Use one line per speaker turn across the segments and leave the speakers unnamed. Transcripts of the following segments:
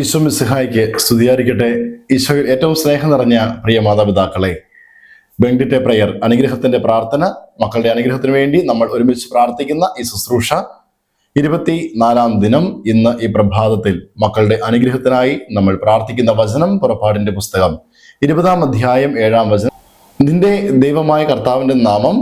ഈശോ മിസ്ഹായിക്ക് സ്തുതിയായിരിക്കട്ടെ. ഈശോയിൽ ഏറ്റവും സ്നേഹം നിറഞ്ഞ പ്രിയ മാതാപിതാക്കളെ ബെങ്കിറ്റെ പ്രയർ അനുഗ്രഹത്തിന്റെ പ്രാർത്ഥന മക്കളുടെ അനുഗ്രഹത്തിന് വേണ്ടി നമ്മൾ ഒരുമിച്ച് പ്രാർത്ഥിക്കുന്ന ഈ ശുശ്രൂഷ ഇരുപത്തി നാലാം ദിനം ഇന്ന് ഈ പ്രഭാതത്തിൽ മക്കളുടെ അനുഗ്രഹത്തിനായി നമ്മൾ പ്രാർത്ഥിക്കുന്ന വചനം പുറപ്പാടിന്റെ പുസ്തകം ഇരുപതാം അധ്യായം ഏഴാം വചനം. നിന്റെ ദൈവമായ കർത്താവിന്റെ നാമം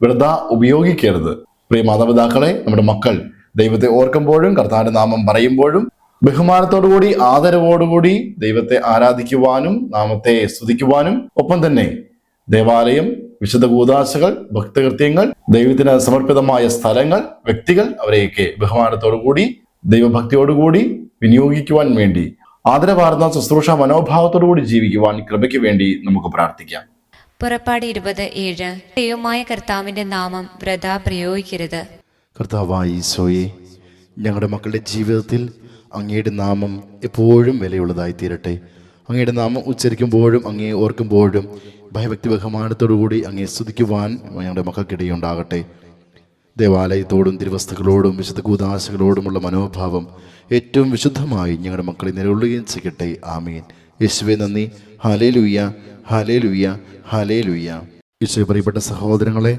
വ്രത ഉപയോഗിക്കരുത്. പ്രിയ മാതാപിതാക്കളെ നമ്മുടെ മക്കൾ ദൈവത്തെ ഓർക്കുമ്പോഴും കർത്താവിന്റെ നാമം പറയുമ്പോഴും ബഹുമാനത്തോടുകൂടി ആദരവോടുകൂടി ദൈവത്തെ ആരാധിക്കുവാനും നാമത്തെ സ്തുതിക്കുവാനും ഒപ്പം തന്നെ ദേവാലയം വിശുദ്ധ കൂതാശകൾ ഭക്തകൃത്യങ്ങൾ ദൈവത്തിന് സമർപ്പിതമായ സ്ഥലങ്ങൾ വ്യക്തികൾ അവരെയൊക്കെ ബഹുമാനത്തോടുകൂടി ദൈവഭക്തിയോടുകൂടി വിനിയോഗിക്കുവാൻ വേണ്ടി ആദരവാർന്ന ശുശ്രൂഷ മനോഭാവത്തോടുകൂടി ജീവിക്കുവാൻ കൃപയ്ക്ക് വേണ്ടി നമുക്ക് പ്രാർത്ഥിക്കാം.
പുറപ്പാട് ഇരുപത് ഏഴ്. ദൈവമായ കർത്താവിന്റെ നാമം വ്രത പ്രയോഗിക്കരുത്.
കർത്താവായി ഈശോയെ ഞങ്ങളുടെ മക്കളുടെ ജീവിതത്തിൽ അങ്ങയുടെ നാമം എപ്പോഴും വിലയുള്ളതായി തീരട്ടെ. അങ്ങയുടെ നാമം ഉച്ചരിക്കുമ്പോഴും അങ്ങയെ ഓർക്കുമ്പോഴും ഭയഭക്തി ബഹുമാനത്തോടുകൂടി അങ്ങയെ സ്തുതിക്കുവാൻ ഞങ്ങളുടെ മക്കൾക്കിടയുണ്ടാകട്ടെ ദേവാലയത്തോടും തിരുവസ്തുക്കളോടും വിശുദ്ധ കൂതാശകളോടുമുള്ള മനോഭാവം ഏറ്റവും വിശുദ്ധമായി ഞങ്ങളുടെ മക്കളെ നിലകൊള്ളുകയും ചെയ്യട്ടെ. ആമീൻ. യേശുവെ നന്ദി. ഹാലേ ലുയ്യ ഹാലേ ലുയ്യ ഹാലേ ലുയ്യ ഈശോയെ പ്രിയപ്പെട്ട സഹോദരങ്ങളെ